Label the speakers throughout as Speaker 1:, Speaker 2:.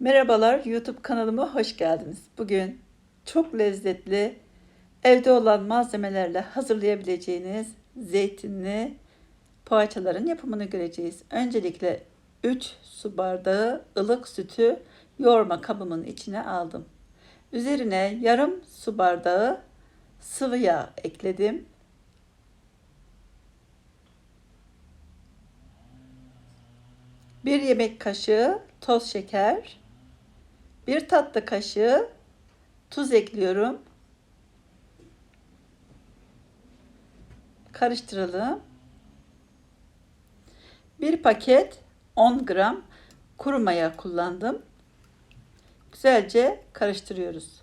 Speaker 1: Merhabalar, YouTube kanalıma hoş geldiniz. Bugün çok lezzetli, evde olan malzemelerle hazırlayabileceğiniz zeytinli poğaçaların yapımını göreceğiz. Öncelikle 3 su bardağı ılık sütü yoğurma kabımın içine aldım. Üzerine yarım su bardağı sıvı yağ ekledim. Bir yemek kaşığı toz şeker, bir tatlı kaşığı tuz ekliyorum. Karıştıralım. Bir paket 10 gram kuru maya kullandım. Güzelce karıştırıyoruz.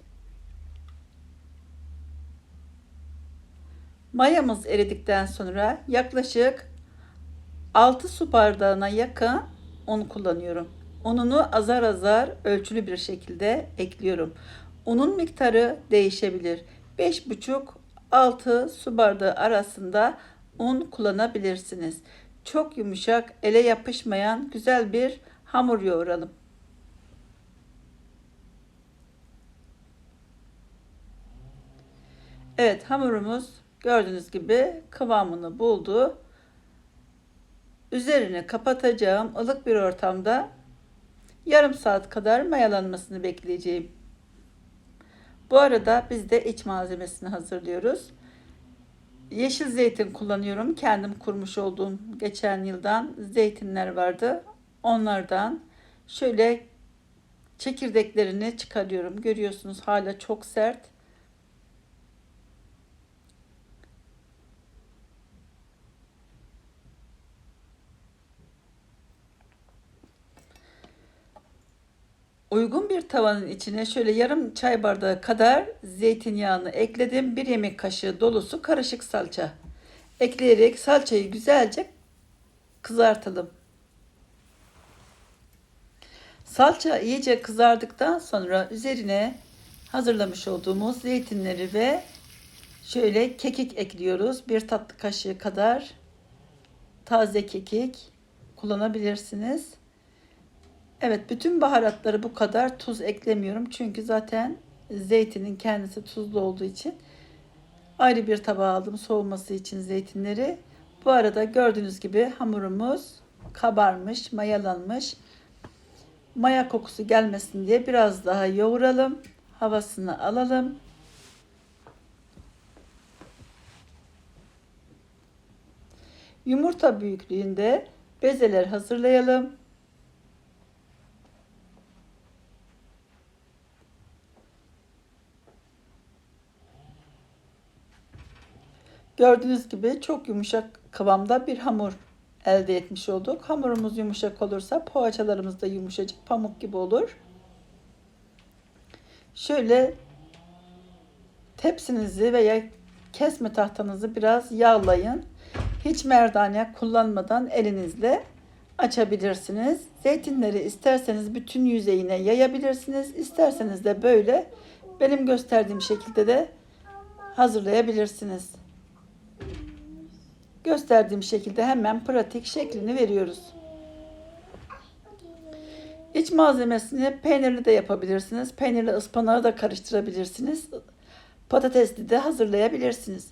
Speaker 1: Mayamız eridikten sonra yaklaşık 6 su bardağına yakın un kullanıyorum. Ununu azar azar ölçülü bir şekilde ekliyorum. Unun miktarı değişebilir. 5,5-6 su bardağı arasında un kullanabilirsiniz. Çok yumuşak, ele yapışmayan güzel bir hamur yoğuralım. Evet hamurumuz gördüğünüz gibi kıvamını buldu. Üzerini kapatacağım ılık bir ortamda yarım saat kadar mayalanmasını bekleyeceğim. Bu arada biz de iç malzemesini hazırlıyoruz. Yeşil zeytin kullanıyorum. Kendim kurmuş olduğum geçen yıldan zeytinler vardı. Onlardan şöyle çekirdeklerini çıkarıyorum. Görüyorsunuz hala çok sert. Uygun bir tavanın içine şöyle yarım çay bardağı kadar zeytinyağını ekledim. Bir yemek kaşığı dolusu karışık salça ekleyerek salçayı güzelce kızartalım. Salça iyice kızardıktan sonra üzerine hazırlamış olduğumuz zeytinleri ve şöyle kekik ekliyoruz. Bir tatlı kaşığı kadar taze kekik kullanabilirsiniz. Evet bütün baharatları bu kadar tuz eklemiyorum. Çünkü zaten zeytinin kendisi tuzlu olduğu için ayrı bir tabağa aldım soğuması için zeytinleri. Bu arada gördüğünüz gibi hamurumuz kabarmış, mayalanmış. Maya kokusu gelmesin diye biraz daha yoğuralım. Havasını alalım. Yumurta büyüklüğünde bezeler hazırlayalım. Gördüğünüz gibi çok yumuşak kıvamda bir hamur elde etmiş olduk. Hamurumuz yumuşak olursa poğaçalarımız da yumuşacık pamuk gibi olur. Şöyle tepsinizi veya kesme tahtanızı biraz yağlayın. Hiç merdane kullanmadan elinizle açabilirsiniz. Zeytinleri isterseniz bütün yüzeyine yayabilirsiniz. İsterseniz de böyle benim gösterdiğim şekilde de hazırlayabilirsiniz gösterdiğim şekilde hemen pratik şeklini veriyoruz. İç malzemesini peynirli de yapabilirsiniz. Peynirli ıspanağı da karıştırabilirsiniz. Patatesli de hazırlayabilirsiniz.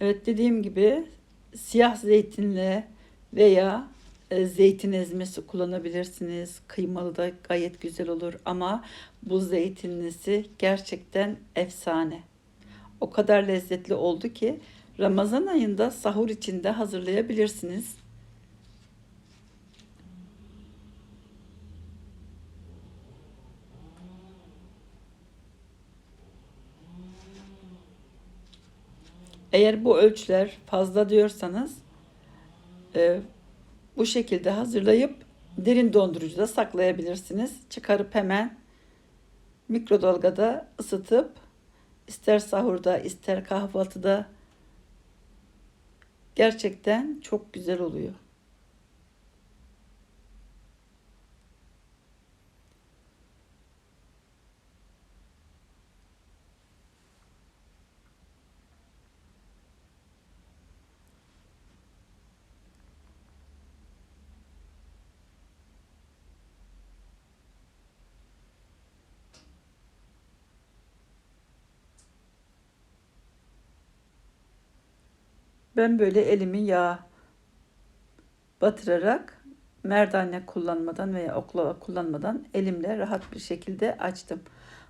Speaker 1: Evet dediğim gibi siyah zeytinli veya e, zeytin ezmesi kullanabilirsiniz. Kıymalı da gayet güzel olur ama bu zeytinlisi gerçekten efsane o kadar lezzetli oldu ki Ramazan ayında sahur içinde hazırlayabilirsiniz. Eğer bu ölçüler fazla diyorsanız e, bu şekilde hazırlayıp derin dondurucuda saklayabilirsiniz. Çıkarıp hemen mikrodalgada ısıtıp ister sahurda ister kahvaltıda gerçekten çok güzel oluyor. Ben böyle elimi yağ batırarak merdane kullanmadan veya oklava kullanmadan elimle rahat bir şekilde açtım.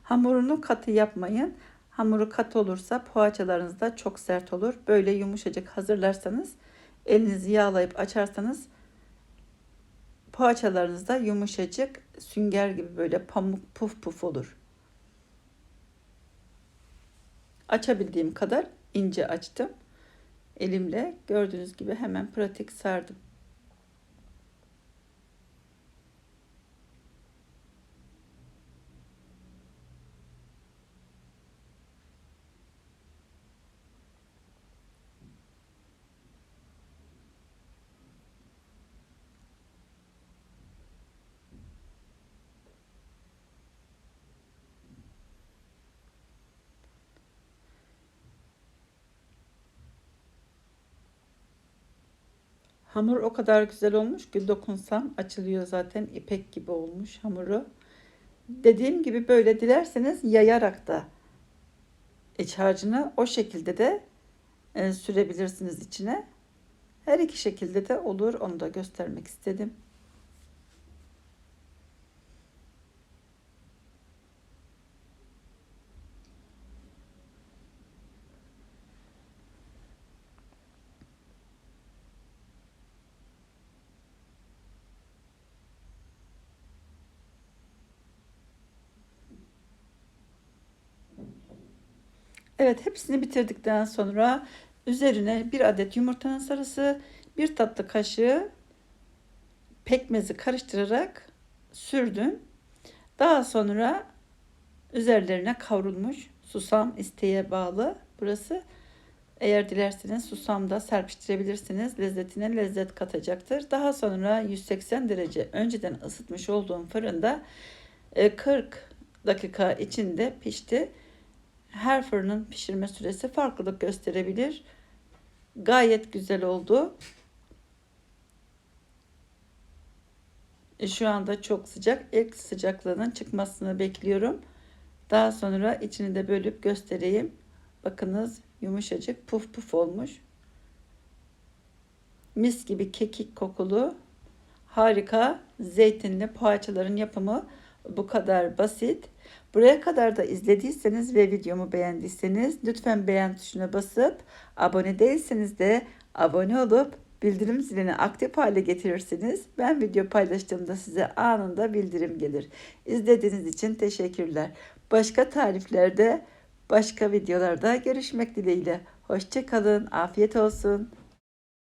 Speaker 1: Hamurunu katı yapmayın. Hamuru katı olursa poğaçalarınız da çok sert olur. Böyle yumuşacık hazırlarsanız elinizi yağlayıp açarsanız poğaçalarınız da yumuşacık sünger gibi böyle pamuk puf puf olur. Açabildiğim kadar ince açtım. Elimle gördüğünüz gibi hemen pratik sardım. Hamur o kadar güzel olmuş ki dokunsam açılıyor zaten ipek gibi olmuş hamuru. Dediğim gibi böyle dilerseniz yayarak da iç harcını o şekilde de e, sürebilirsiniz içine. Her iki şekilde de olur. Onu da göstermek istedim. Evet hepsini bitirdikten sonra üzerine bir adet yumurtanın sarısı, bir tatlı kaşığı pekmezi karıştırarak sürdüm. Daha sonra üzerlerine kavrulmuş susam isteğe bağlı burası. Eğer dilerseniz susam da serpiştirebilirsiniz. Lezzetine lezzet katacaktır. Daha sonra 180 derece önceden ısıtmış olduğum fırında 40 e, dakika içinde pişti her fırının pişirme süresi farklılık gösterebilir. Gayet güzel oldu. E, şu anda çok sıcak. İlk sıcaklığının çıkmasını bekliyorum. Daha sonra içini de bölüp göstereyim. Bakınız yumuşacık puf puf olmuş. Mis gibi kekik kokulu harika zeytinli poğaçaların yapımı bu kadar basit. Buraya kadar da izlediyseniz ve videomu beğendiyseniz lütfen beğen tuşuna basıp abone değilseniz de abone olup bildirim zilini aktif hale getirirsiniz. Ben video paylaştığımda size anında bildirim gelir. İzlediğiniz için teşekkürler. Başka tariflerde, başka videolarda görüşmek dileğiyle. Hoşçakalın, afiyet olsun.